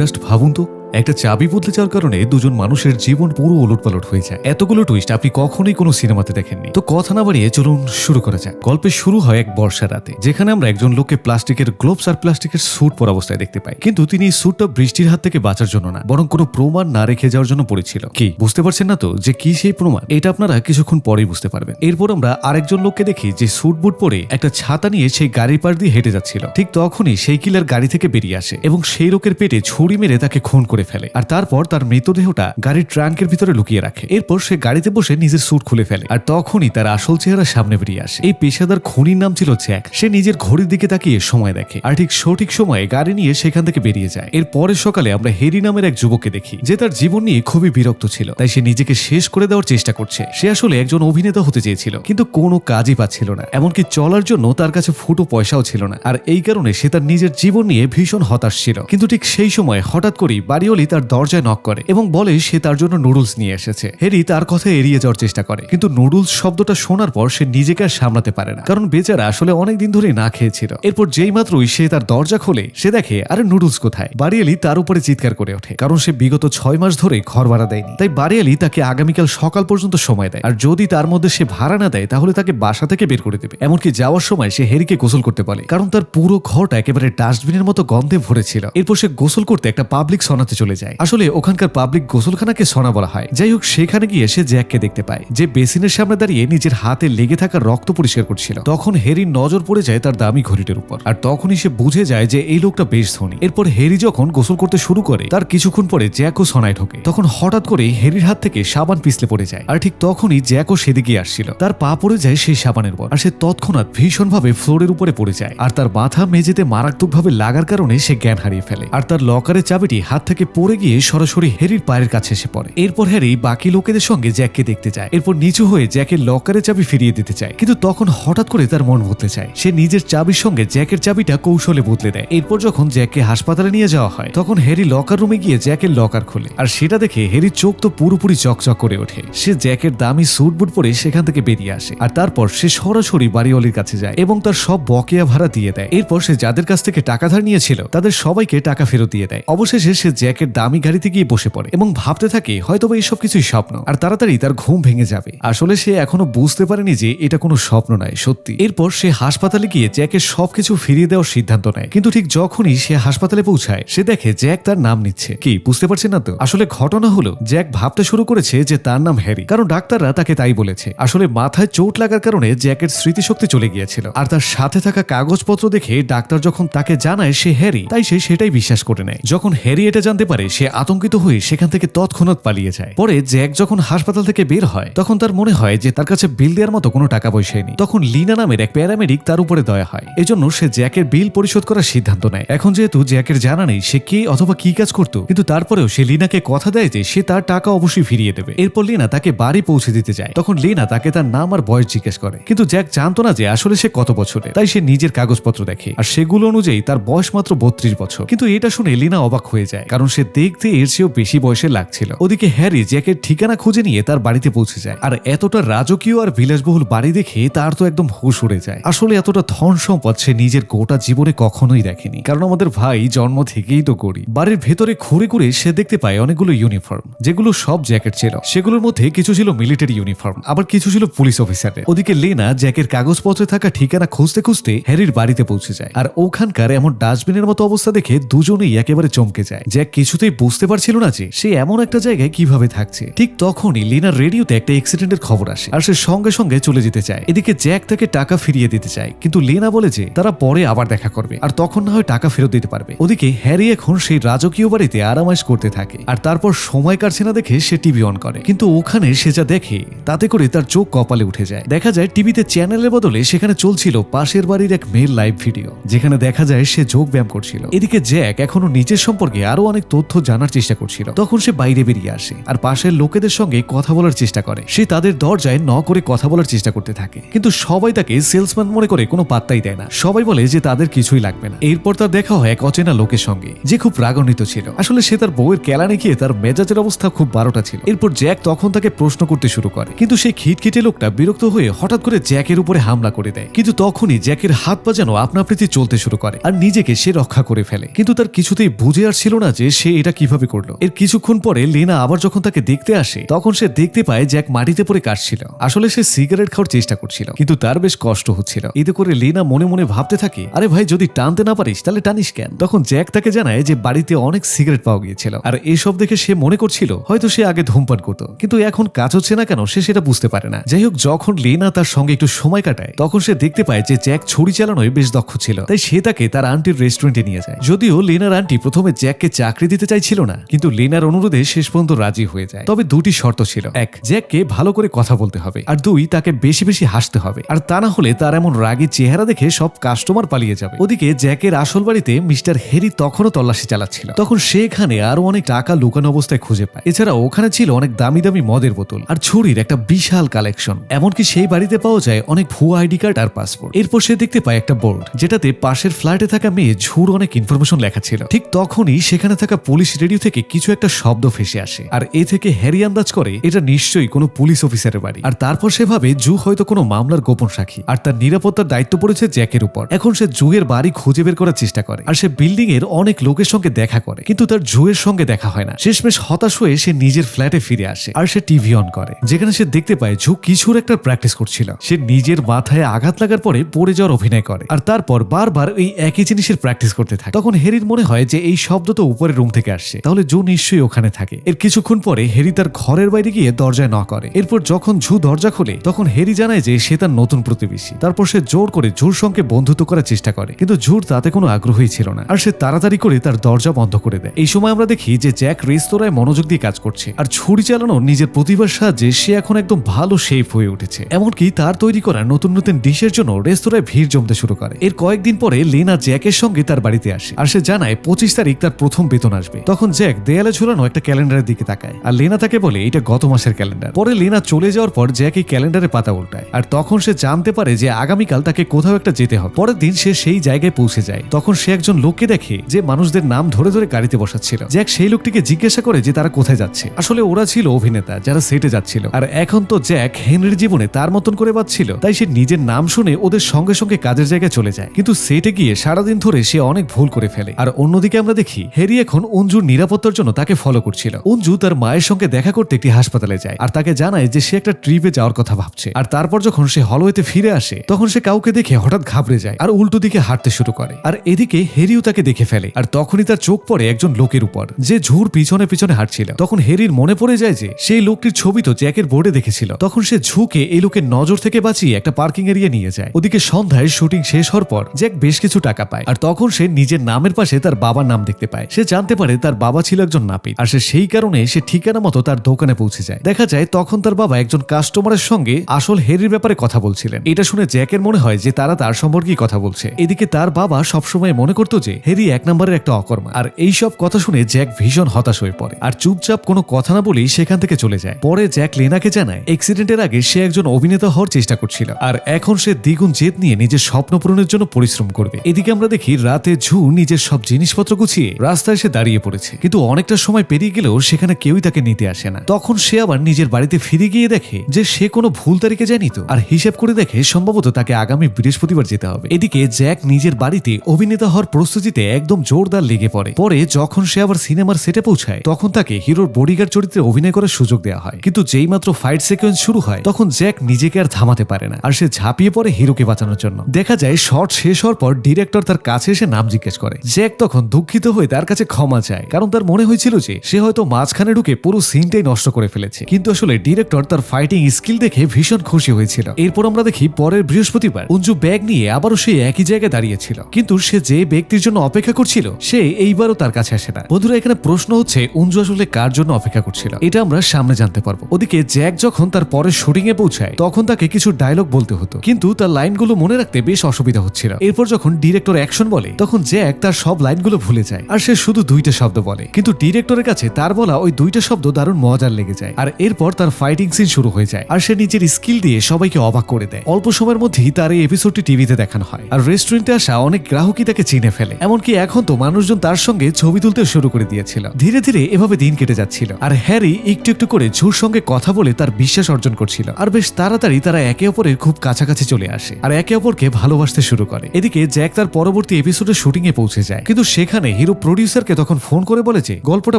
Just ভাবুন তো একটা চাবি বদলে যাওয়ার কারণে দুজন মানুষের জীবন পুরো ওলটপালট হয়ে যায়। এতগুলো টুইস্ট আপনি কখনোই কোনো সিনেমাতে দেখেননি। তো কথা না বাড়িয়ে চলুন শুরু করা যাক। গল্পের শুরু হয় এক বর্ষা রাতে, যেখানে আমরা একজন লোককে প্লাস্টিকের গ্লোভস আর প্লাস্টিকের স্যুট পরা অবস্থায় দেখতে পাই। কিন্তু তিনি এই স্যুটটা বৃষ্টির হাত থেকে বাঁচার জন্য না, বরং কোনো প্রমাণ না রেখে যাওয়ার জন্য পড়েছিল। কি, বুঝতে পারছেন না তো যে কি সেই প্রমাণ? এটা আপনারা কিছুক্ষণ পরেই বুঝতে পারবেন। এরপর আমরা আরেকজন লোককে দেখি যে স্যুট বুট পরে একটা ছাতা নিয়ে সেই গাড়ির পার দিয়ে হেঁটে যাচ্ছিল। ঠিক তখনই সেই কিলার গাড়ি থেকে বেরিয়ে আসে এবং সেই লোকের পেটে ছুরি মেরে তাকে খুন করে ফেলে। আর তারপর তার মৃতদেহটা গাড়ির ট্রাঙ্কের ভিতরে লুকিয়ে রাখে। এরপর সে গাড়িতে বসে নিজের স্যুট খুলে ফেলে। আর তখনই তার আসল চেহারা সামনে বেরিয়ে আসে। এই পেশাদার খুনির নাম ছিল জ্যাক সে নিজের ঘড়ির দিকে তাকিয়ে সময় দেখে। আর ঠিক সঠিক সময়ে গাড়ি নিয়ে সেখান থেকে বেরিয়ে যায়। এর পরের সকালে আমরা হেরি নামের এক যুবককে দেখি, যে তার জীবন নিয়ে খুবই বিরক্ত ছিল। তাই সে নিজেকে শেষ করে দেওয়ার চেষ্টা করছে। সে আসলে একজন অভিনেতা হতে চেয়েছিল, কিন্তু কোনো কাজই পাচ্ছিল না। এমনকি চলার জন্য তার কাছে ফুটো পয়সাও ছিল না। আর এই কারণে সে তার নিজের জীবন নিয়ে ভীষণ হতাশ ছিল। কিন্তু ঠিক সেই সময় হঠাৎ করেই বাড়িওয়ালি তার দরজায় নক করে এবং বলে সে তার জন্য নুডলস নিয়ে এসেছে। হেরি তার কথা এড়িয়ে যাওয়ার চেষ্টা করে, কিন্তু নুডলস শব্দটা শোনার পর সে নিজেকে আর সামলাতে পারে না, কারণ বেচারা আসলে অনেকদিন ধরে না খেয়েছিল। এরপর যেই মাত্রই সে তার দরজা খোলে, সে দেখে, আরে নুডলস কোথায়? বাড়িয়ালি তার উপরে চিৎকার করে ওঠে, কারণ সে বিগত ছয় মাস ধরে ঘর ভাড়া দেয়নি। তাই বাড়িয়ালি তাকে আগামীকাল সকাল পর্যন্ত সময় দেয়, আর যদি তার মধ্যে সে ভাড়া না দেয়, তাহলে তাকে বাসা থেকে বের করে দেবে। এমনকি যাওয়ার সময় সে হেরিকে গোসল করতে বলে, কারণ তার পুরো ঘরটা একেবারে ডাস্টবিনের মতো গন্ধে ভরেছিল এরপর সে গোসল করতে একটা পাবলিক সনাতে চলে যায়। আসলে ওখানকার পাবলিক গোসলখানাকে সনা বলা হয়। যাই হোক, সেখানে গিয়ে সে জ্যাককে দেখতে পায়, যে বেসিনের সামনে দাঁড়িয়ে নিজের হাতে লেগে থাকা রক্ত পরিষ্কার করছিল। তখন হেরির নজর পড়ে যায় তার দামি ঘড়িটার উপর। আর তখনই সে বুঝে যায় যে এই লোকটা বেশ ধনী। এরপর হেরি যখন গোসল করতে শুরু করে, তার কিছুক্ষণ পরে জ্যাকও সনায় ঢোকে। তখন হঠাৎ করে হেরির হাত থেকে সাবান পিছলে পড়ে যায়। আর ঠিক তখনই জ্যাকও সেদিকে আসছিল। তার পা পড়ে যায় সেই সাবানের পর আর সে তৎক্ষণাৎ ভীষণভাবে ফ্লোরের উপরে পড়ে যায়। আর তার মাথা মেঝেতে মারাত্মকভাবে লাগার কারণে সে জ্ঞান হারিয়ে ফেলে। আর তার লকারের চাবিটি হাত থেকে পড়ে গিয়ে সরাসরি হেরির পায়ের কাছে এসে পড়ে। এরপর হ্যারি বাকি লোকেদের সঙ্গে জ্যাককে দেখতে যায়। এরপর নিচু হয়ে জ্যাকের লকারের চাবি ফিরিয়ে দিতে চায়। কিন্তু তখন হঠাৎ করে তার মন বদলে যায়। সে নিজের চাবির সঙ্গে জ্যাকের চাবিটা কৌশলে বদলে দেয়। এরপর যখন জ্যাককে হাসপাতালে নিয়ে যাওয়া হয়, তখন হ্যারি লকার রুমে গিয়ে জ্যাকের লকার খোলে। আর সেটা দেখে হ্যারির চোখ তো পুরোপুরি চকচক করে ওঠে। সে জ্যাকের দামি স্যুট বুট পরে সেখান থেকে বেরিয়ে আসে। আর তারপর সে সরাসরি বাড়িওয়ালির কাছে যায় এবং তার সব বকেয়া ভাড়া দিয়ে দেয়। এরপর সে যাদের কাছ থেকে টাকা ধার নিয়েছিল, তাদের সবাইকে টাকা ফেরত দিয়ে দেয়। অবশেষে সে জ্যাকের দামি গাড়িতে গিয়ে বসে পড়ে এবং ভাবতে থাকে, হয়তোবা এইসব কিছুই স্বপ্ন। আর তাড়াতাড়ি তার ঘুম ভেঙে যাবে। আসলে সে এখনও বুঝতে পারেনি যে এটা কোনো স্বপ্ন নয়, সত্যি। এরপর সে হাসপাতালে গিয়ে জ্যাকের সবকিছু ফিরিয়ে দেওয়ার সিদ্ধান্ত নেয়। কিন্তু ঠিক যখনই সে হাসপাতালে পৌঁছায়, সে দেখে জ্যাক তার নাম নিচ্ছে। কি, বুঝতে পারছেন না তো? আসলে ঘটনা হলো, জ্যাক ভাবতে শুরু করেছে যে তার নাম হ্যারি, কারণ ডাক্তাররা তাকে তাই বলেছে। আসলে মাথায় চোট লাগার কারণে জ্যাকের স্মৃতিশক্তি চলে গিয়েছিল। আর তার সাথে থাকা কাগজপত্র দেখে ডাক্তার যখন তাকে জানায় সে হ্যারি, তাই সে সেটাই বিশ্বাস করে নেয়। যখন হ্যারি এটা জানতে পারে সে আতঙ্কিত হয়ে সেখান থেকে তৎক্ষণাৎ পালিয়ে যায়। পরে জ্যাক যখন হাসপাতাল থেকে বের হয়, তখন তার মনে হয় যে তার কাছে বিল দেওয়ার মতো কোনো টাকা পয়সাই নেই। তখন লিনা নামের এক প্যারামেডিক তার উপরে দয়া হয়। এজন্য সে জ্যাকের বিল পরিশোধ করার সিদ্ধান্ত নেয়। এখন যেহেতু জ্যাকের জানা নেই সে কে অথবা কি কাজ করত, কিন্তু তারপরেও সে লিনাকে কথা দেয় যে সে তার টাকা অবশ্যই ফিরিয়ে দেবে। এরপর লিনা তাকে বাড়ি পৌঁছে দিতে যায়। তখন লিনা তাকে তার নাম আর বয়স জিজ্ঞেস করে। কিন্তু জ্যাক জানতো না যে আসলে সে কত বছরের তাই সে নিজের কাগজপত্র দেখে। আর সেগুলো অনুযায়ী তার বয়স মাত্র বত্রিশ বছর। কিন্তু এটা শুনে লিনা অবাক হয়ে যায়, কারণ সে দেখতে এর চেয়েও বেশি বয়সের লাগছিল। ওদিকে হ্যারি জ্যাকের ঠিকানা খুঁজে নিয়ে তার বাড়িতে পৌঁছে যায়। আর এতটা রাজকীয় আর বিলাসবহুল বাড়ি দেখে তার তো একদম হুশ উড়ে যায়। আসলে এতটা ধন সম্পদ সে নিজের গোটা জীবনে কখনোই দেখেনি। কারণ আমাদের ভাই জন্ম থেকেই তো করি বাড়ির ভেতরে ঘুরে ঘুরে সে দেখতে পায় অনেকগুলো ইউনিফর্ম, যেগুলো সব জ্যাকেট ছিল। সেগুলোর মধ্যে কিছু ছিল মিলিটারি ইউনিফর্ম, আবার কিছু ছিল পুলিশ অফিসারের। ওদিকে লেনা জ্যাকের কাগজপত্রে থাকা ঠিকানা খুঁজতে খুঁজতে হ্যারির বাড়িতে পৌঁছে যায়। আর ওখানকার এমন ডাস্টবিনের মতো অবস্থা দেখে দুজনেই একেবারে চমকে যায়। জ্যাক কিছুতেই বুঝতে পারছিল না যে সে এমন একটা জায়গায় কীভাবে থাকছে। ঠিক তখনই লিনার রেডিওতে একটা অ্যাক্সিডেন্টের খবর আসে আর সে সঙ্গে সঙ্গে চলে যেতে চায়। এদিকে জ্যাক তাকে টাকা ফিরিয়ে দিতে চায়, কিন্তু লেনা বলে যে তারা পরে আবার দেখা করবে আর তখন না হয় টাকা ফেরত দিতে পারবে। ওদিকে হ্যারি এখন সেই রাজকীয় বাড়িতে আরামাইশ করতে থাকে আর তারপর সময় কাটছে না দেখে সে টিভি অন করে। কিন্তু ওখানে সে যা দেখে, তাতে করে তার চোখ কপালে উঠে যায়। দেখা যায় টিভিতে চ্যানেলের বদলে সেখানে চলছিল পাশের বাড়ির এক মেয়ের লাইভ ভিডিও যেখানে দেখা যায় সে যোগ ব্যায়াম করছিল। এদিকে জ্যাক এখনও নিজের সম্পর্কে আরও অনেক তথ্য জানার চেষ্টা করছিল। তখন সে বাইরে বেরিয়ে আসে আর পাশের লোকেদের সঙ্গে কথা বলার চেষ্টা করে। সে তাদের দরজায় ন করে কথা বলার চেষ্টা করতে থাকে। কিন্তু সবাই তাকে সেলসম্যান মনে করে কোনো পাত্তাই দেয় না। সবাই বলে যে তাদের কিছুই লাগবে না। এরপর তার দেখা হয় এক অচেনা লোকের সঙ্গে, যে খুব রাগান্বিত ছিল। আসলে সে তার বউয়ের কেলানে গিয়ে তার মেজাজের অবস্থা খুব বারোটা ছিল। এরপর জ্যাক তখন তাকে প্রশ্ন করতে শুরু করে। কিন্তু সেই খিটখিটে লোকটা বিরক্ত হয়ে হঠাৎ করে জ্যাকের উপরে হামলা করে দেয়। কিন্তু তখনই জ্যাকের হাত পা যেন আপনা চলতে শুরু করে আর নিজেকে সে রক্ষা করে ফেলে। কিন্তু তার কিছুতেই বুঝে আসছিল না যে সে এটা কীভাবে করল? এর কিছুক্ষণ পরে লেনা আবার যখন তাকে দেখতে আসে, তখন সে দেখতে পায় জ্যাক মাটিতে পড়ে কাটছিল আসলে সে সিগারেট খাওয়ার চেষ্টা করছিল, কিন্তু তার বেশ কষ্ট হচ্ছিল। এতে করে লেনা মনে মনে ভাবতে থাকে, আরে ভাই, যদি টানতে না পারিস, তাহলে টানিস কেন? তখন জ্যাক তাকে জানায় যে বাড়িতে অনেক সিগারেট পাওয়া গিয়েছিল, আর এসব দেখে সে মনে করছিল, হয়তো সে আগে ধূমপান করতো, কিন্তু এখন কাজ হচ্ছে না কেন, সে সেটা বুঝতে পারে না। যাই হোক, যখন লেনা তার সঙ্গে একটু সময় কাটায়, তখন সে দেখতে পায় যে জ্যাক ছুরি চালানোয় বেশ দক্ষ ছিল, তাই সে তাকে তার আন্টির রেস্টুরেন্টে নিয়ে যায়। যদিও লেনার আন্টি প্রথমে জ্যাককে চাকরি দিতে চাইছিল না। কিন্তু লেনার অনুরোধে শেষ পর্যন্ত রাজি হয়ে যায়। তবে দুটি শর্ত ছিল। এক, জ্যাককে ভালো করে কথা বলতে হবে। আর দুই, তাকে বেশি বেশি হাসতে হবে। আর তা না হলে তার এমন রাগী চেহারা দেখে সব কাস্টমার পালিয়ে যাবে। ওদিকে জ্যাকের আসল বাড়িতে মিস্টার হেরি তখনও তল্লাশি চালাচ্ছিল। তখন সে এখানে আরও অনেক টাকা লুকানো অবস্থায় খুঁজে পায়। এছাড়া ওখানে ছিল অনেক দামি দামি মদের বোতল আর ছুরির একটা বিশাল কালেকশন এমনকি সেই বাড়িতে পাওয়া যায় অনেক ভুয়া আইডি কার্ড আর পাসপোর্ট এরপর সে দেখতে পায় একটা বোর্ড যেটাতে পাশের ফ্ল্যাটে থাকা মেয়ে ঝুর অনেক ইনফরমেশন লেখা ছিল ঠিক তখনই সেখানে থাকা পুলিশ রেডিও থেকে কিছু একটা শব্দ ভেসে আসে। আর এ থেকে হ্যারি আন্দাজ করে, এটা নিশ্চয়ই কোনো পুলিশ অফিসারের বাড়ি। আর তারপর সেভাবে জু হয়তো কোনো মামলার গোপন সাক্ষী। আর তার নিরাপত্তার দায়িত্ব পড়েছে জ্যাকের উপর। এখন সে জুয়ের বাড়ি খুঁজে বের করার চেষ্টা করে। আর সে বিল্ডিং এর অনেক লোকের সঙ্গে দেখা করে। কিন্তু তার জুয়ের সঙ্গে দেখা হয় না। শেষমেশ হতাশ হয়ে সে নিজের ফ্ল্যাটে ফিরে আসে। আর সে টিভি অন করে। যেখানে সে দেখতে পায় জু কিছুর একটা প্র্যাকটিস করছিল। সে নিজের মাথায় আঘাত লাগার পরে পড়ে যাওয়ার অভিনয় করে। আর তারপর বারবার এই একই জিনিসের প্র্যাকটিস করতে থাকে। তখন হেরির মনে হয় যে এই শব্দ তো উপরের রুম থেকে আসছে। তাহলে জু নিশ্চয়ই ওখানে থাকে। এর কিছুক্ষণ পরে হেরি তার ঘরের বাইরে গিয়ে দরজায় ন করে। এরপর যখন ঝু দরজা খোলে, তখন হেরি জানায় যে সে তার নতুন প্রতিবেশী। তারপর সে জোর করে ঝুর সঙ্গে বন্ধুত্ব করার চেষ্টা করে। কিন্তু ঝুর তাতে কোনো আগ্রহী ছিল না। আর সে তাড়াতাড়ি করে তার দরজা বন্ধ করে দেয়। এই সময় আমরা দেখি যে জ্যাক রেস্তোরাঁয় মনোযোগ দিয়ে কাজ করছে। আর ছুরি চালানো নিজের প্রতিভার সাহায্যে সে এখন একদম ভালো শেপ হয়ে উঠেছে। এমনকি তার তৈরি করা নতুন নতুন ডিশের জন্য রেস্তোরাঁয় ভিড় জমতে শুরু করে। এর কয়েকদিন পরে লেনা জ্যাকের সঙ্গে তার বাড়িতে আসে। আর সে জানায় পঁচিশ তারিখ তার প্রথম বেতন আসবে? তখন জ্যাক দেয়ালে ঝুলানো একটা ক্যালেন্ডারের দিকে তাকায় আর লেনা তাকে বলে এটা গত মাসের ক্যালেন্ডার। পরে লেনা চলে যাওয়ার পর জ্যাক এই ক্যালেন্ডারে পাতা উল্টায় আর তখন সে জানতে পারে যে আগামীকাল তাকে কোথাও একটা যেতে হবে। পরের দিন সে সেই জায়গায় পৌঁছে যায়। তখন সে একজন লোককে দেখে যে মানুষদের নাম ধরে ধরে গাড়িতে বসাচ্ছিল। জ্যাক সেই লোকটিকে জিজ্ঞাসা করে যে তারা কোথায় যাচ্ছে। আসলে ওরা ছিল অভিনেতা, যারা সেটে যাচ্ছিল। আর এখন তো জ্যাক হেনরির জীবনে তার মতন করে বাঁচছিল, তাই সে নিজের নাম শুনে ওদের সঙ্গে সঙ্গে কাজের জায়গায় চলে যায়। কিন্তু সেটে গিয়ে সারাদিন ধরে সে অনেক ভুল করে ফেলে। আর অন্যদিকে আমরা দেখি, হেরি এখন অঞ্জুর নিরাপত্তার জন্য তাকে ফলো করছিল, অঞ্জু তার মায়ের সঙ্গে দেখা করতে একটি হাসপাতালে যায় আর তাকে জানায় যে সে একটা ট্রিপে যাওয়ার কথা ভাবছে। আর তারপর যখন সে হলওয়েতে ফিরে আসে, তখন সে কাউকে দেখে হঠাৎ ঘাবড়ে যায় আর উল্টো দিকে হাঁটতে শুরু করে। আর এদিকে হেরিও তাকে দেখে ফেলে আর তখনই তার চোখ পড়ে একজন লোকের উপর। যে ঝুর পিছনে পিছনে হাঁটছিল, তখন হেরির মনে পড়ে যায় যে সেই লোকটির ছবি তো জ্যাকের বোর্ডে দেখেছিল। তখন সে ঝুঁকে এই লোকের নজর থেকে বাঁচিয়ে একটা পার্কিং এরিয়া নিয়ে যায়। ওদিকে সন্ধ্যায় শুটিং শেষ হওয়ার পর জ্যাক বেশ কিছু টাকা পায় আর তখন সে নিজের নামের পাশে তার বাবার নাম দেখতে পায়। সে জানতে পারে তার বাবা ছিল একজন নাপিত, আর সে সেই কারণে সে ঠিকানা মতো তার দোকানে পৌঁছে যায়। দেখা যায় তখন তার বাবা একজন কাস্টমারের সঙ্গে আসল হেরির ব্যাপারে কথা বলছিলেন। এটা শুনে জ্যাকের মনে হয় যে তারা তার সম্পর্কেই কথা বলছে। এদিকে তার বাবা সবসময় মনে করতো যে হেরি এক নম্বরের একটা অকর্মা। আর এই সব কথা শুনে জ্যাক ভীষণ হতাশ হয়ে পড়ে। আর চুপচাপ কোনো কথা না বলেই সেখান থেকে চলে যায়। পরে জ্যাক লেনাকে জানায় অ্যাক্সিডেন্টের আগে সে একজন অভিনেতা হওয়ার চেষ্টা করছিল, আর এখন সে দ্বিগুণ জেদ নিয়ে নিজের স্বপ্ন পূরণের জন্য পরিশ্রম করবে। এদিকে আমরা দেখি রাতে ঝু নিজের সব জিনিসপত্র গুছিয়ে রাস্তায় সে দাঁড়িয়ে পড়েছে। কিন্তু অনেকটা সময় পেরিয়ে গেলেও সেখানে কেউই তাকে নিতে আসে না। তখন সে আবার নিজের বাড়িতে ফিরে গিয়ে দেখে যে সে কোনো ভুল তারিখে যায়নি তো। আর হিসেব করে দেখে সম্ভবত তাকে আগামী বৃহস্পতিবার যেতে হবে। এদিকে জ্যাক নিজের বাড়িতে অভিনেতা হওয়ার প্রস্তুতিতে একদম জোরদার লেগে পড়ে। পরে যখন সে আবার সিনেমার সেটে পৌঁছায়, তখন তাকে হিরোর বডিগার্ড চরিত্রে অভিনয় করার সুযোগ দেওয়া হয়। কিন্তু যেই মাত্র ফাইট সিকোয়েন্স শুরু হয়, তখন জ্যাক নিজেকে আর থামাতে পারে না। আর সে ঝাঁপিয়ে পড়ে হিরোকে বাঁচানোর জন্য। দেখা যায় শর্ট শেষ হওয়ার পর ডিরেক্টর তার কাছে এসে নাম জিজ্ঞেস করে। জ্যাক তখন দুঃখিত হয়ে তার কাছে ক্ষমা চায়। কারণ তার মনে হয়েছিল যে, সে হয়তো মাঝখানে ঢুকে পুরো সিনটাই নষ্ট করে ফেলেছে। কিন্তু আসলে ডিরেক্টর তার ফাইটিং স্কিল দেখে ভীষণ খুশি হয়েছিল। এরপর আমরা দেখি পরের বৃহস্পতিবার অঞ্জু ব্যাগ নিয়ে আবারও সে একই জায়গায় দাঁড়িয়েছিল। কিন্তু সে যে ব্যক্তির জন্য অপেক্ষা করছিল, সে এইবারও তার কাছে আসে না। বন্ধুরা, এখানে প্রশ্ন হচ্ছে অঞ্জু আসলে কার জন্য অপেক্ষা করছিল? এটা আমরা সামনে জানতে পারব। ওদিকে জ্যাক যখন তার পরের শুটিং এ পৌঁছায়, তখন তাকে কিছু ডায়লগ বলতে হতো। কিন্তু তার লাইনগুলো মনে রাখতে বেশ অসুবিধা হচ্ছিল। এরপর যখন ডিরেক্টর অ্যাকশন বলে, তখন জ্যাক তার সব লাইনগুলো ভুলে যায়। আর সে শুধু দুইটা শব্দ বলে। কিন্তু ডিরেক্টরের কাছে তার বলা ওই দুইটা শব্দ দারুণ মজার লেগে যায়। আর এরপর তার ফাইটিং সিন শুরু হয়ে যায়। আর সে নিজের স্কিল দিয়ে সবাইকে অবাক করে দেয়। অল্প সময়ের মধ্যেই তার এই এপিসোডটি টিভিতে দেখানো হয়। আর রেস্টুরেন্টে আসা অনেক গ্রাহকই তাকে চিনে ফেলে। এমনকি এখন তো মানুষজন তার সঙ্গে ছবি তুলতে শুরু করে দিয়েছিল। ধীরে ধীরে এভাবে দিন কেটে যাচ্ছিল। আর হ্যারি একটু একটু করে ঝুর সঙ্গে কথা বলে তার বিশ্বাস অর্জন করছিল। আর বেশ তাড়াতাড়ি তারা একে অপরের খুব কাছাকাছি চলে আসে। আর একে অপরকে ভালোবাসতে শুরু করে। এদিকে জ্যাক তার পরবর্তী এপিসোডের শুটিং এ পৌঁছে যায়। কিন্তু সেখানে হিরো প্রডিউসারকে তখন তখন ফোন করে বলে যে গল্পটা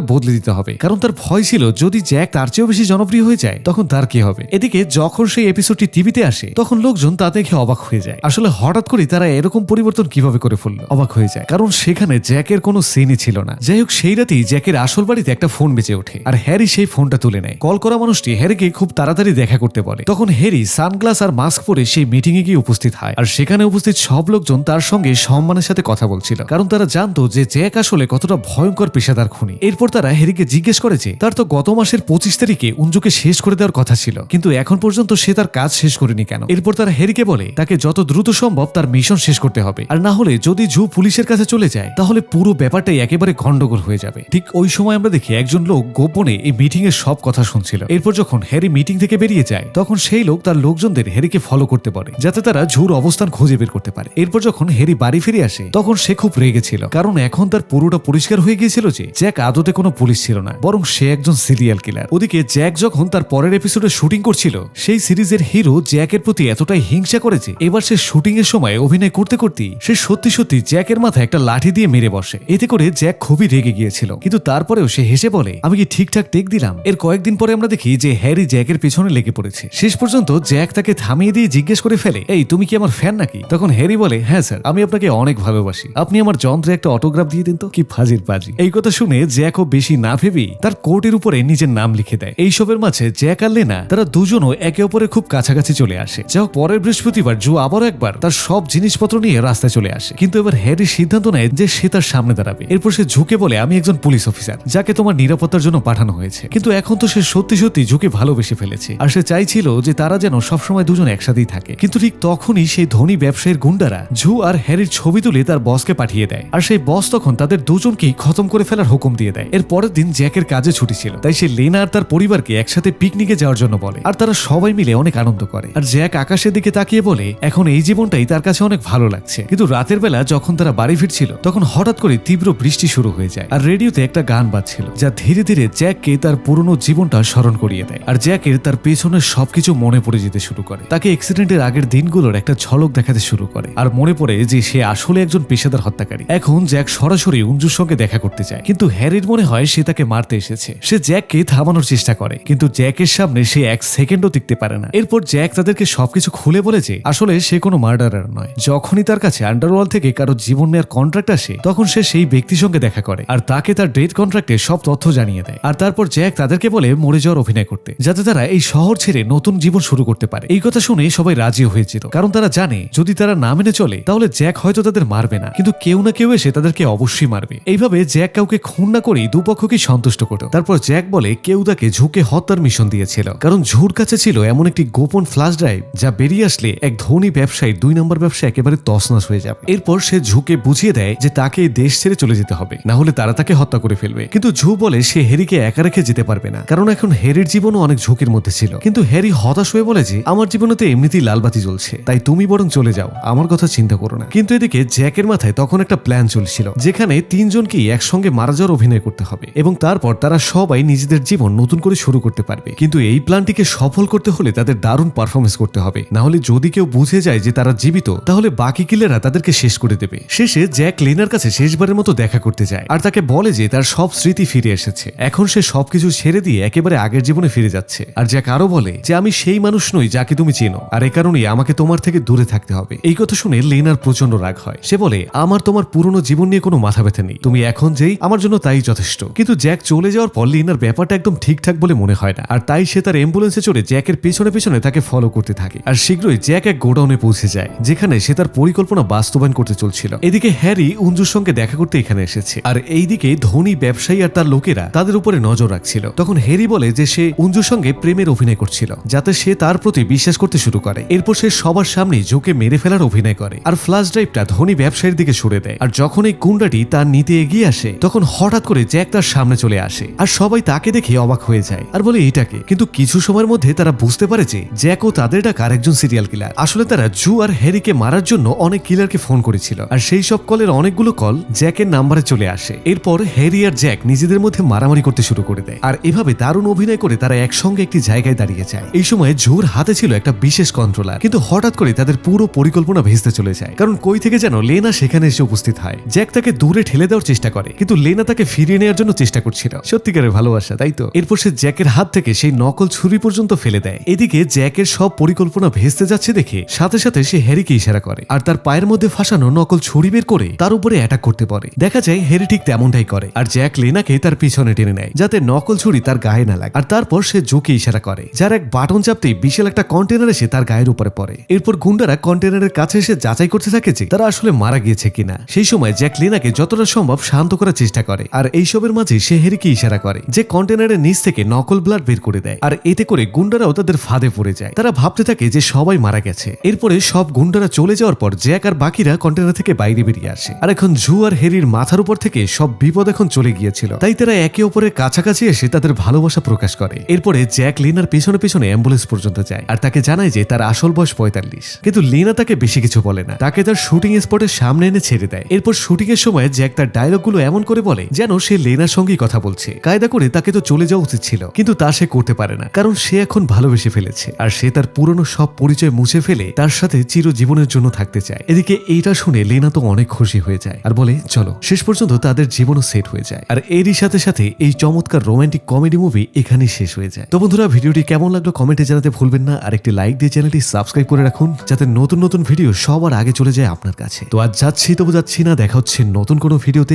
বদলে দিতে হবে। কারণ তার ভয় ছিল, যদি জ্যাক তার চেয়েও বেশি জনপ্রিয় হয়ে যায়, তখন তার কি হবে? এদিকে যখন সেই এপিসোডটি টিভিতে আসে, তখন লোকজন তা দেখে অবাক হয়ে যায়। আসলে হঠাৎ করে তারা এরকম পরিবর্তন কীভাবে করে ফেলল? অবাক হয়ে যায়। কারণ সেখানে জ্যাকের কোনো সিনই ছিল না। যাই হোক, সেই রাতেই জ্যাকের আসল বাড়িতে একটা ফোন বেঁচে ওঠে। আর হ্যারি সেই ফোনটা তুলে নেয়। কল করা মানুষটি হ্যারিকে খুব তাড়াতাড়ি দেখা করতে বলে। তখন হ্যারি সানগ্লাস আর মাস্ক পরে সেই মিটিং এ গিয়ে উপস্থিত হয়। আর সেখানে উপস্থিত সব লোকজন তার সঙ্গে সম্মানের সাথে কথা বলছিল। কারণ তারা জানতো যে জ্যাক আসলে কতটা ভয়ঙ্কর পেশাদার খুনি। এরপর তারা হ্যারিকে জিজ্ঞেস করে যে, তার তো গত মাসের পঁচিশ তারিখে উঞ্জুকে শেষ করে দেওয়ার কথা ছিল, কিন্তু এখন পর্যন্ত সে তার কাজ শেষ করেনি কেন? এরপর তারা হ্যারিকে বলে, তাকে যত দ্রুত সম্ভব তার মিশন শেষ করতে হবে। আর না হলে যদি ঝু পুলিশের কাছে চলে যায়, তাহলে পুরো ব্যাপারটাই একেবারে গন্ডগোল হয়ে যাবে। ঠিক ওই সময় আমরা দেখি একজন লোক গোপনে এই মিটিং এর সব কথা শুনছিল। এরপর যখন হ্যারি মিটিং থেকে বেরিয়ে যায়, তখন সেই লোক তার লোকজনদের হ্যারিকে ফলো করতে পারে যাতে তারা ঝুর অবস্থান খুঁজে বের করতে পারে। এরপর যখন হ্যারি বাড়ি ফিরে আসে, তখন সে খুব রেগেছিল কারণ এখন তার পুরোটা পরিষ্কার হয়ে গিয়েছিল যে জ্যাক আদতে কোনো পুলিশ ছিল না, বরং সে একজন সিরিয়াল কিলার ওদিকে জ্যাক যখন তার পরের এপিসোডে শুটিং করছিল, সেই সিরিজের হিরো জ্যাকের প্রতি এতটাই হিংসা করেছে এবার সে শুটিং এর সময় অভিনয় করতে করতেই সে সত্যি সত্যি জ্যাকের মাথায় একটা লাঠি দিয়ে মেরে বসে। এতে করে জ্যাক খুবই রেগে গিয়েছিল। কিন্তু তারপরেও সে হেসে বলে, আমি কি ঠিকঠাক টেক দিলাম? এর কয়েকদিন পরে আমরা দেখি যে হ্যারি জ্যাকের পেছনে লেগে পড়েছে। শেষ পর্যন্ত জ্যাক তাকে থামিয়ে দিয়ে জিজ্ঞেস করে ফেলে, এই, তুমি কি আমার ফ্যান নাকি? তখন হ্যারি বলে হ্যাঁ স্যার, আমি আপনাকে অনেক ভালোবাসি। আপনি আমার যন্ত্রে একটা অটোগ্রাফ দিয়ে দিন তো? কি ফাজির বাজি। এই কথা শুনে জ্যাকও বেশি না ভেবেই তার কোর্টের উপরে নিজের নাম লিখে দেয়। এইসবের মাঝে জ্যাক আর লেনা, তারা দুজনও একে অপরের খুব কাছাকাছি চলে আসে। যা পরের বৃহস্পতিবার জু আবারও একবার তার সব জিনিসপত্র নিয়ে রাস্তায় চলে আসে। কিন্তু এবার হ্যারি সিদ্ধান্ত নেয় যে সে তার সামনে দাঁড়াবে। এরপর সে ঝুঁকে বলে, আমি একজন পুলিশ অফিসার, যাকে তোমার নিরাপত্তার জন্য পাঠানো হয়েছে। কিন্তু এখন তো সে সত্যি সত্যি ঝুঁকে ভালোবেসে ফেলেছে। আর সে চাইছিল যে তারা যেন সবসময় দুজন একসাথেই থাকে। কিন্তু ঠিক তখনই সেই ধনী ব্যবসায়ীর গুন্ডারা ঝু আর হ্যারির ছবি তুলে তার বসকে পাঠিয়ে দেয়। আর সেই বস তখন তাদের দুজনকেই খতম করে ফেলার হুকুম দিয়ে দেয়। এর পরের দিন জ্যাকের কাজে ছুটি ছিল, তাই সে লেনা আর তার পরিবারকে একসাথে পিকনিকে যাওয়ার জন্য বলে। আর তারা সবাই মিলে অনেক আনন্দ করে। আর জ্যাক আকাশের দিকে তাকিয়ে বলে, এখন এই জীবনটাই তার কাছে অনেক ভালো লাগছে। কিন্তু রাতের বেলা যখন তারা বাড়ি ফিরছিল, তখন হঠাৎ করে তীব্র বৃষ্টি শুরু হয়ে যায়। আর রেডিওতে একটা গান বাজছিল, যা ধীরে ধীরে জ্যাককে তার পুরনো জীবনটা স্মরণ করিয়ে দেয়। আর জ্যাকের তার পেছনের সবকিছু মনে পড়ে যেতে শুরু করে। তাকে অ্যাক্সিডেন্টের আগের দিনগুলোর একটা ঝলক দেখাতে শুরু করে। আর মনে পড়ে যে সে আসলে একজন পেশাদার হত্যাকারী। এখন জ্যাক সরাসরি উঞ্জুর সঙ্গে দেখা করতে চায়। কিন্তু হ্যারির মনে হয় সে তাকে মারতে এসেছে। সে জ্যাককে থামানোর চেষ্টা করে, কিন্তু জ্যাকের সামনে সে এক সেকেন্ডও টিকতে পারে না। এরপর জ্যাক তাদেরকে সবকিছু খুলে বলে যে, আসলে সে কোনো মার্ডারার নয়। যখনই তার কাছে আন্ডারওয়ার্ল্ড থেকে কারও জীবন নেওয়ার কন্ট্রাক্ট আসে, তখন সে সেই ব্যক্তির সঙ্গে দেখা করে, আর তাকে তার ডেট কন্ট্রাক্টে সব তথ্য জানিয়ে দেয়। আর তারপর জ্যাক তাদেরকে বলে, মরে যাওয়ার অভিনয় করতে, যাতে তারা এই শহর ছেড়ে নতুন জীবন শুরু করতে পারে। এই কথা শুনে সবাই রাজি হয়েছিল কারণ তারা জানে, যদি তারা না মেনে চলে, তাহলে জ্যাক হয়তো তাদের মারবে না। কিন্তু কেউ না কেউ এসে তাদেরকে অবশ্যই মারবে। এইভাবে জ্যাক কাউকে খুন না করেই দুপক্ষকে সন্তুষ্ট করত। তারপর জ্যাক বলে, কেউ তাকে ঝুঁকে হত্যার মিশন দিয়েছিল। কারণ ঝুর কাছে ছিল এমন একটি গোপন ফ্লাশ ড্রাইভ যা বেরিয়ে আসলে এক ধনী ব্যবসায়ী দুই নম্বর ব্যবসা একেবারে তসনাস হয়ে যাবে। এরপর সে ঝুঁকে বুঝিয়ে দেয় যে তাকে দেশ ছেড়ে চলে যেতে হবে। না হলে তারা তাকে হত্যা করে ফেলবে। কিন্তু ঝু বলে, সে হ্যারিকে একা রেখে যেতে পারবে না। কারণ এখন হ্যারির জীবনও অনেক ঝুঁকির মধ্যে ছিল। কিন্তু হ্যারি হতাশ হয়ে বলে যে, আমার জীবনে তো এমনিতেই লালবাতি জ্বলছে। তাই তুমি বরং চলে যাও। আমার কথা চিন্তা করো না। কিন্তু এদিকে জ্যাকের মাথায় তখন একটা প্ল্যান চলছিল, যেখানে তিনজনকেই একসঙ্গে মারা যাওয়ার অভিনয় করতে হবে এবং তারপর তারা সবাই নিজেদের জীবন নতুন করে শুরু করতে পারবে। কিন্তু এই প্ল্যানটিকে সফল করতে হলে তাদের দারুণ পারফরমেন্স করতে হবে। না হলে যদি কেউ বুঝে যায় যে তারা জীবিত, তাহলে বাকি কিলেরা তাদেরকে শেষ করে দেবে। শেষে জ্যাক লেনার কাছে শেষবারের মতো দেখা করতে যায় আর তাকে বলে যে তার সব স্মৃতি ফিরে এসেছে। এখন সে সবকিছু ছেড়ে দিয়ে একেবারে আগের জীবনে ফিরে যাচ্ছে। আর জ্যাক আরও বলে যে, আমি সেই মানুষ নই যাকে তুমি চেনো। আর এ কারণেই আমাকে তোমার থেকে দূরে থাকতে হবে। এই কথা শুনে লেনার প্রচণ্ড রাগ হয়। সে বলে, আমার তোমার পুরনো জীবন নিয়ে কোনো মাথা ব্যথা নেই। তুমি এখন যেই আমার জন্য তাই যথেষ্ট। কিন্তু জ্যাক চলে যাওয়ার পর লিনার ব্যাপারটা একদম ঠিকঠাক বলে মনে হয় না। আর তাই সে তার অ্যাম্বুলেন্সে চড়ে জ্যাকের পেছনে পেছনে তাকে ফলো করতে থাকে। আর শীঘ্রই জ্যাক এক গোডাউনে পৌঁছে যায়, যেখানে সে তার পরিকল্পনা বাস্তবায়ন করতে চলছিল। এদিকে হ্যারি উঞ্জুর সঙ্গে দেখা করতে এখানে এসেছে। আর এইদিকে ধনী ব্যবসায়ী আর তার লোকেরা তাদের উপরে নজর রাখছিল। তখন হ্যারি বলে যে সে উঞ্জুর সঙ্গে প্রেমের অভিনয় করছিল, যাতে সে তার প্রতি বিশ্বাস করতে শুরু করে। এরপর সে সবার সামনে জোকে মেরে ফেলার অভিনয় করে। আর ফ্লাশ ড্রাইভটা ধনী ব্যবসায়ীর দিকে সরে দেয়। আর যখন এই গুন্ডাটি তার নিতে এগিয়ে আসে, তখন হঠাৎ করে জ্যাক তার সামনে চলে আসে আর সবাই তাকে দেখে অবাক হয়ে যায় আর বলে এটাকে কিন্তু কিছু সময়ের মধ্যে তারা বুঝতে পারে যে জ্যাক ও তাদের ডাকার একজন সিরিয়াল কিলার আসলে তারা জু আর হ্যারিকে মারার জন্য অনেক কিলারকে ফোন করেছিল আর সেই সব কলের অনেকগুলো কল জ্যাকের নাম্বারে চলে আসে। এরপর হ্যারি আর জ্যাক নিজেদের মধ্যে মারামারি করতে শুরু করে দেয় আর এভাবে দারুণ অভিনয় করে তারা একসঙ্গে একটি জায়গায় দাঁড়িয়ে যায়। এই সময় ঝুর হাতে ছিল একটা বিশেষ কন্ট্রোলার কিন্তু হঠাৎ করে তাদের পুরো পরিকল্পনা ভেস্তে চলে যায়। কারণ কই থেকে যেন লেনা সেখানে এসে উপস্থিত হয়। জ্যাক তাকে দূরে ঠেলে দেওয়ার চেষ্টা করে। কিন্তু লেনা তাকে ফিরিয়ে নেওয়ার জন্য চেষ্টা করছিল। সত্যিকারের ভালোবাসা, তাই তো? এরপর সে জ্যাকের হাত থেকে সেই নকল ছুরি পর্যন্ত ফেলে দেয়। এদিকে জ্যাকের সব পরিকল্পনা ভেস্তে যাচ্ছে দেখে সাথে সাথে সে হ্যারিকে ইশারা করে। আর তার পায়ের মধ্যে ফাঁসানো নকল ছুরি বের করে তার উপরে অ্যাটাক করতে পারে। দেখা যায় হ্যারি ঠিক তেমনটাই করে। আর জ্যাক লেনাকে তার পিছনে টেনে নেয়, যাতে নকল ছুরি তার গায়ে না লাগে। আর তারপর সে জোকে ইশারা করে, যার এক বাটন চাপতেই বিশাল একটা কন্টেনার এসে তার গায়ের উপরে পড়ে। এরপর গুন্ডারা কন্টেনারের কাছে এসে যাচাই করতে থাকে যে তারা আসলে মারা গিয়েছে কিনা। সেই সময় জ্যাক লেনাকে যতটা সম্ভব শান্ত করার চেষ্টা করে। আর এইসবের মাঝে সে হেরিকে ইশারা করে, যে কন্টেনারের নিচ থেকে নকল ব্লাড বের করে দেয়। আর এতে করে গুন্ডারাও তাদের ফাঁদে পড়ে যায়। তারা ভাবতে থাকে যে সবাই মারা গেছে। এরপরে সব গুন্ডারা চলে যাওয়ার পর জ্যাক আর বাকিরা কন্টেনার থেকে বাইরে বেরিয়ে আসে। আর এখন জু আর হেরির মাথার উপর থেকে সব বিপদ এখন চলে গিয়েছিল। তাই তারা একে অপরের কাছাকাছি এসে তাদের ভালোবাসা প্রকাশ করে। এরপরে জ্যাক লিনার পেছনে পেছনে অ্যাম্বুলেন্স পর্যন্ত যায়। আর তাকে জানায় যে তার আসল বয়স পঁয়তাল্লিশ। কিন্তু লিনা তাকে বেশি কিছু বলে না। তাকে তার শুটিং স্পটের সামনে এনে ছেড়ে দেয়। এরপর শুটিং এর সময় জ্যাক তার ডায়লগগুলো এমন করে বলে যেন সে লেনার সঙ্গেই কথা বলছে। কায়দা করে তাকে তো চলে যাওয়া উচিত ছিল, কিন্তু তা সে করতে পারে না, কারণ সে এখন ভালোবেসে ফেলেছে, আর সে তার পুরনো সব পরিচয় মুছে ফেলে তার সাথে চিরজীবনের জন্য থাকতে চায়। এদিকে এইটা শুনে লেনা তো অনেক খুশি হয়ে যায় আর বলে, চলো, শেষ পর্যন্ত তাদের জীবনও সেট হয়ে যায়। আর এরই সাথে সাথে এই চমৎকার রোমান্টিক কমেডি মুভি এখানেই শেষ হয়ে যায়। তো বন্ধুরা, ভিডিওটি কেমন লাগল কমেন্টে জানাতে ভুলবেন না, আর একটি লাইক দিয়ে চ্যানেলটি সাবস্ক্রাইব করে রাখুন, যাতে নতুন নতুন ভিডিও সবার আগে চলে যায় আপনার কাছে। তো আজ যাচ্ছি, তবু যাচ্ছি না, দেখা হচ্ছে নতুন কোনো ভিডিওতে